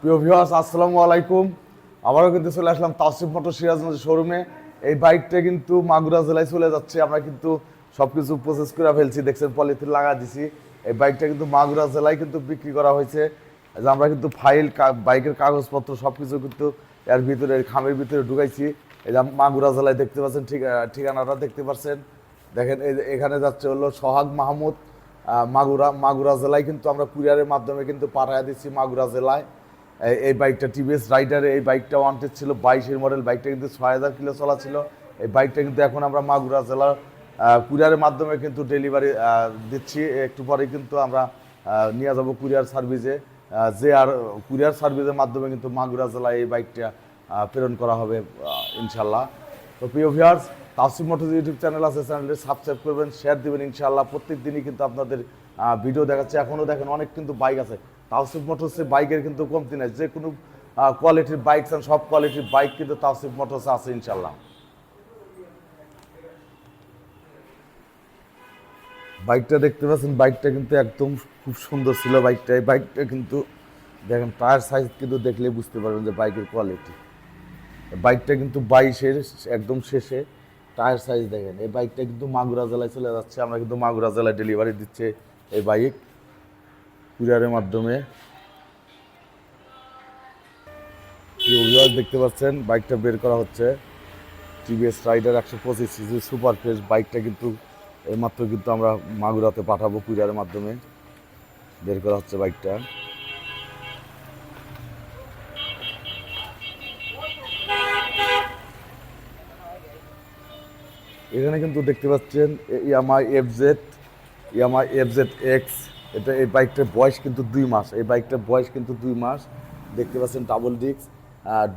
প্রিয় ভিউয়ার্স আসসালামু আলাইকুম। আবারও কিন্তু চলে আসলাম তাসিফ মোটর সিরাজগঞ্জ শোরুমে এই বাইকটা কিন্তু মাগুরা জেলায় চলে যাচ্ছে। আমরা কিন্তু সব কিছু প্রসেস করে ফেলছি। দেখছেন, পলিথিন লাগা দিছি। এই বাইকটা কিন্তু মাগুরা জেলায় কিন্তু বিক্রি করা হয়েছে। আমরা কিন্তু ফাইল বাইকের কাগজপত্র সব কিছু কিন্তু এর ভিতরে, খামের ভিতরে ঢুকাইছি। এই যে মাগুরা জেলায় দেখতে পাচ্ছেন ঠিক ঠিকানাটা দেখতে পাচ্ছেন। দেখেন, এই এখানে যাচ্ছে হলো সোহাগ মাহমুদ। মাগুরা মাগুরা জেলায় কিন্তু আমরা কুরিয়ারের মাধ্যমে কিন্তু পাঠায় দিচ্ছি মাগুরা জেলায়। এই- বাইকটা টিভিএস রাইডারে এই বাইকটা ওয়ান্টেড ছিল, বাইশের মডেল বাইকটা কিন্তু ছয় হাজার কিলো চলা ছিল। এই বাইকটা কিন্তু এখন আমরা মাগুরা জেলার কুরিয়ারের মাধ্যমে কিন্তু ডেলিভারি দিচ্ছি। একটু পরে কিন্তু আমরা নিয়ে যাব কুরিয়ার সার্ভিসে যে আর কুরিয়ার সার্ভিসের মাধ্যমে কিন্তু মাগুরা জেলায় এই বাইকটা প্রেরণ করা হবে ইনশাল্লাহ। তো প্রিয় viewers Tasim motors YouTube channel আছে, চ্যানেলটি সাবস্ক্রাইব করবেন শেয়ার দেবেন, ইনশাল্লাহ। প্রত্যেক দিনই কিন্তু আপনাদের ভিডিও দেখাচ্ছে। এখনও দেখেন অনেক কিন্তু বাইক আছে। তাওসিফ মোটরসের বাইকের কিন্তু কমতি নাই। যে কোনো কোয়ালিটির বাইক চান, সব কোয়ালিটির বাইক কিন্তু তাওসিফ মোটরস আছে ইনশাল্লাহ বাইকটা দেখতে পাচ্ছেন বাইকটা কিন্তু একদম খুব সুন্দর ছিল বাইকটা এই বাইকটা কিন্তু দেখেন টায়ার সাইজ কিন্তু দেখলে বুঝতে পারবেন যে বাইকের কোয়ালিটি বাইকটা কিন্তু বাইশের, একদম শেষে টায়ার সাইজ দেখেন। এই বাইকটা কিন্তু মাগুরা জেলায় চলে যাচ্ছে, আমরা কিন্তু মাগুরা জেলায় ডেলিভারি দিচ্ছে এই বাইক কুরিয়ারের মাধ্যমে। দেখতে পাচ্ছেন, বাইকটা বের করা হচ্ছে। টিভিএস রাইডার একশো পঁচিশ সিসি সুপার ফ্রেশ বাইকটা কিন্তু এইমাত্র কিন্তু আমরা মাগুরাতে পাঠাবো কুরিয়ারের মাধ্যমে। বের করা হচ্ছে বাইকটা। এখানে কিন্তু দেখতে পাচ্ছেন Yamaha FZ Yamaha FZ X এটা, এই বাইকটার বয়স কিন্তু দুই মাস, এই বাইকটার বয়স কিন্তু দুই মাস, দেখতে পাচ্ছেন ডাবল ডিস্ক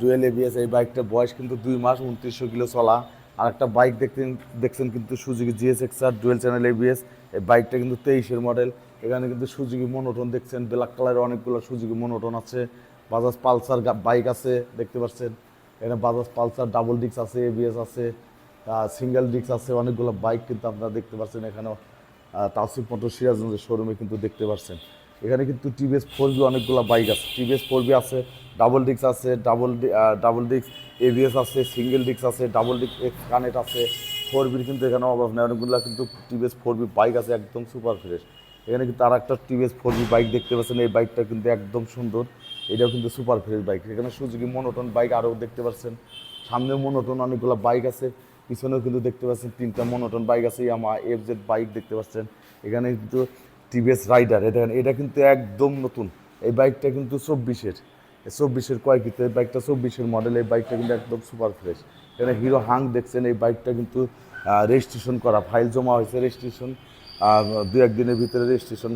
ডুয়েল এবিএস এই বাইকটার বয়স কিন্তু দুই মাস, উনত্রিশশো কিলো চলা। আর একটা বাইক দেখতেন, দেখছেন কিন্তু Suzuki Gixxer dual channel ABS এই বাইকটা কিন্তু তেইশের মডেল এখানে কিন্তু সুজুকি মনোটন দেখছেন ব্ল্যাক কালারের অনেকগুলো সুজুকি মনোটন আছে। বাজাজ পালসার বাইক আছে, দেখতে পাচ্ছেন। এখানে বাজাজ পালসার ডাবল ডিস্ক আছে এবিএস আছে সিঙ্গেল ডিস্ক আছে, অনেকগুলো বাইক কিন্তু আপনারা দেখতে পাচ্ছেন এখানেও। তাসিফ মোটর সিরাজগঞ্জের শোরুমে কিন্তু দেখতে পাচ্ছেন এখানে কিন্তু টিভিএস ফোর বি অনেকগুলো বাইক আছে। টিভিএস ফোর বি আছে ডাবল ডিস্ক আছে ডাবল ডাবল ডিস্ক এবিএস আছে সিঙ্গেল ডিস্ক আছে ডাবল ডিস্ক এক্স কানেক্ট আছে। ফোর বির কিন্তু এখানে অভাব নেই। অনেকগুলো কিন্তু টিভিএস ফোর বি বাইক আছে, একদম সুপার ফ্রেশ এখানে কিন্তু আর একটা টিভিএস ফোর বি বাইক দেখতে পাচ্ছেন। এই বাইকটা কিন্তু একদম সুন্দর। এটাও কিন্তু সুপার ফ্রেশ বাইক এখানে সুজুকি মনোটন বাইক আরও দেখতে পাচ্ছেন। সামনে মনোটন অনেকগুলো বাইক আছে। পিছনেও কিন্তু দেখতে পাচ্ছেন তিনটা মনোটন বাইক আছে ইয়ামা এফ জেড বাইক দেখতে পাচ্ছেন। এখানে কিন্তু টিভিএস রাইডার এটা এটা কিন্তু একদম নতুন। এই বাইকটা কিন্তু চব্বিশের। চব্বিশের কয়েকিতে এই বাইকটা চব্বিশের মডেল এই বাইকটা কিন্তু একদম সুপার ফ্রেশ এখানে হিরো হাং দেখছেন, এই বাইকটা কিন্তু রেজিস্ট্রেশন করা ফাইল জমা হয়েছে রেজিস্ট্রেশন দু একদিনের ভিতরে রেজিস্ট্রেশন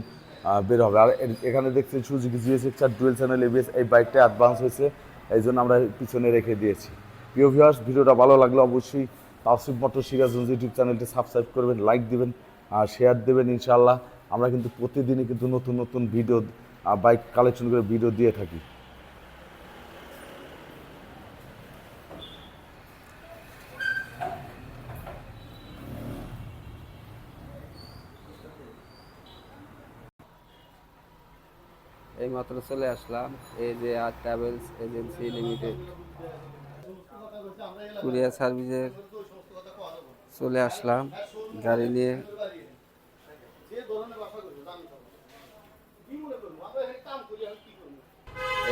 বের হবে। আর এখানে দেখছেন Suzuki GS X R dual channel ABS এই বাইকটা অ্যাডভান্স হয়েছে, এই জন্য আমরা পিছনে রেখে দিয়েছি। প্রিয় ভিউয়ার্স ভিডিওটা ভালো লাগল অবশ্যই তাওসিফ মোটর সিরাজগঞ্জ ইউটিউব চ্যানেলটি সাবস্ক্রাইব করবেন লাইক দিবেন আর শেয়ার দেবেন ইনশাআল্লাহ। আমরা কিন্তু প্রতিদিনই কিন্তু নতুন নতুন ভিডিও বাইক কালেকশন করে ভিডিও দিয়ে থাকি। এই মাত্র চলে আসলাম, এই যে আর ট্রাভেলস এজেন্সি লিমিটেড কুরিয়ার সার্ভিসের চলে আসলাম, গাড়ি নিয়ে।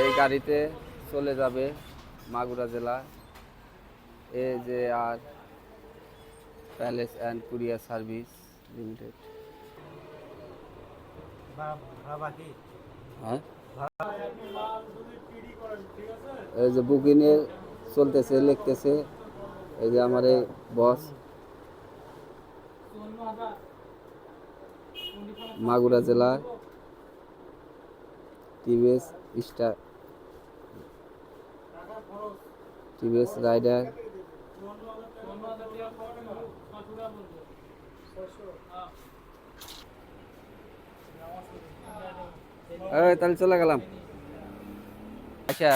এই গাড়িতে চলে যাবে মাগুরা জেলা। এ যে আর palace and courier service limited. হ্যাঁ? এই যে বুকিং এ চলতেছে, লিখতেছে। এই যে আমার বস মাগুরা জেলা, টিভিএস স্টার, টিভিএস রাইডার। তাহলে চলে গেলাম। আচ্ছা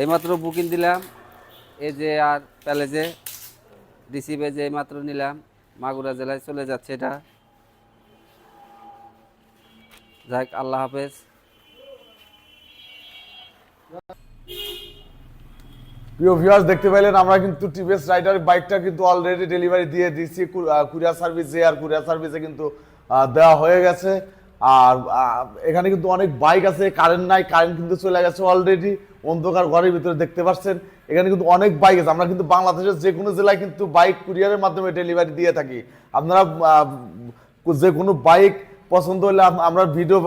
এইমাত্র বুকিং দিলাম, এই যে আর প্যালেজে রিসিভে যে মাত্র নিলাম, মাগুরা জেলায় চলে যাচ্ছে এটা। যাক, আল্লাহ হাফেজ। প্রিয় ভিউয়ার্স দেখতে পাইলেন, আমরা কিন্তু টিভিএস রাইডার বাইকটা কিন্তু অলরেডি ডেলিভারি দিয়ে দিচ্ছি কুরিয়ার সার্ভিস আর কুরিয়ার সার্ভিসে কিন্তু দেওয়া হয়ে গেছে। আর এখানে কিন্তু অনেক বাইক আছে কারেন্ট নাই কারেন্ট কিন্তু চলে গেছে অলরেডি অন্ধকার ঘরের ভিতরে দেখতে পাচ্ছেন। এখানে কিন্তু অনেক বাইক আছে, আমরা কিন্তু বাংলাদেশের যে কোনো জেলায় কিন্তু বাইক কুরিয়ারের মাধ্যমে ডেলিভারি দিয়ে থাকি। আপনারা যে কোনো বাইক পছন্দ হলে আমরা ভিডিও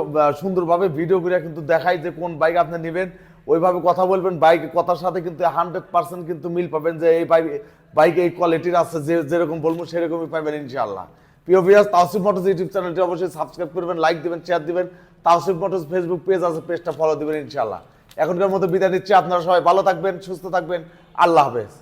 সুন্দরভাবে ভিডিও করে কিন্তু দেখাই যে কোন বাইক আপনি নেবেন। ওইভাবে কথা বলবেন, বাইক কথার সাথে কিন্তু হান্ড্রেড পার্সেন্ট কিন্তু মিল পাবেন যে এই বাইক বাইক এই কোয়ালিটির আছে, যে যেরকম বলব সেরকমই পাবেন ইনশাআল্লাহ। প্রিয় ভিউয়ার্স, তাওসিফ মোটরস ইউটিউব চ্যানেলটি অবশ্যই সাবস্ক্রাইব করবেন, লাইক দিবেন শেয়ার দিবেন। তাওসিফ মোটরস ফেসবুক পেজ আছে পেজটা ফলো দিবেন ইনশাআল্লাহ। এখনকার মতো বিদায় নিচ্ছি, আপনারা সবাই ভালো থাকবেন, সুস্থ থাকবেন। আল্লাহ হাফেজ।